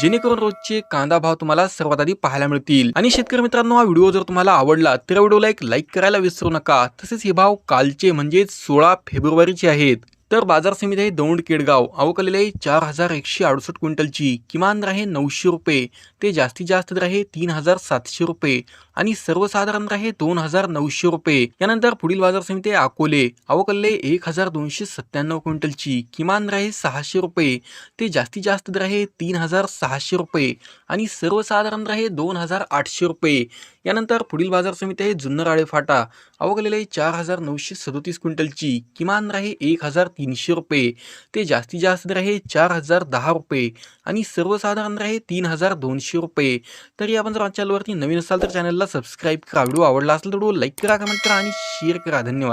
जेणेकरून रोजचे कांदा भाव तुम्हाला सर्वात आधी पाहायला मिळतील. आणि शेतकरी मित्रांनो हा व्हिडिओ जर तुम्हाला आवडला तर व्हिडिओला एक लाईक करायला विसरू नका. तसेच हे भाव कालचे म्हणजेच सोळा फेब्रुवारीचे आहेत. तर बाजार समिती आहे दौंड केडगाव. अवकलेले आहे चार हजार एकशे अडुसष्ट क्विंटलची. किमान दर आहे नऊशे रुपये. ते जास्तीत जास्त दर आहे तीन हजार सातशे रुपये. आणि सर्वसाधारण दर आहे दोन हजार नऊशे रुपये. यानंतर पुढील बाजार समिती आहे अकोले. अवकलले एक हजार दोनशे सत्त्याण्णव क्विंटलची. किमान दर आहे सहाशे रुपये. ते जास्तीत जास्त दर आहे तीन हजार सहाशे रुपये. आणि सर्वसाधारण दर आहे दोन हजार आठशे रुपये. यानंतर पुढील बाजार समिती आहे जुन्नर फाटा. अवघलेले आहे चार हजार नऊशे सदोतीस क्विंटलची. किमान दर आहे एक हजार तीनशे रुपये. ते जास्तीत जास्त दर आहे चार हजार दहा रुपये. आणि सर्वसाधारण राहे तीन हजार दोनशे रुपये. तरी आपण जर चॅनलवरती नवीन असाल तर चॅनलला सबस्क्राईब करा. व्हिडिओ आवडला असेल तर लाईक करा कमेंट करा आणि शेअर करा. धन्यवाद.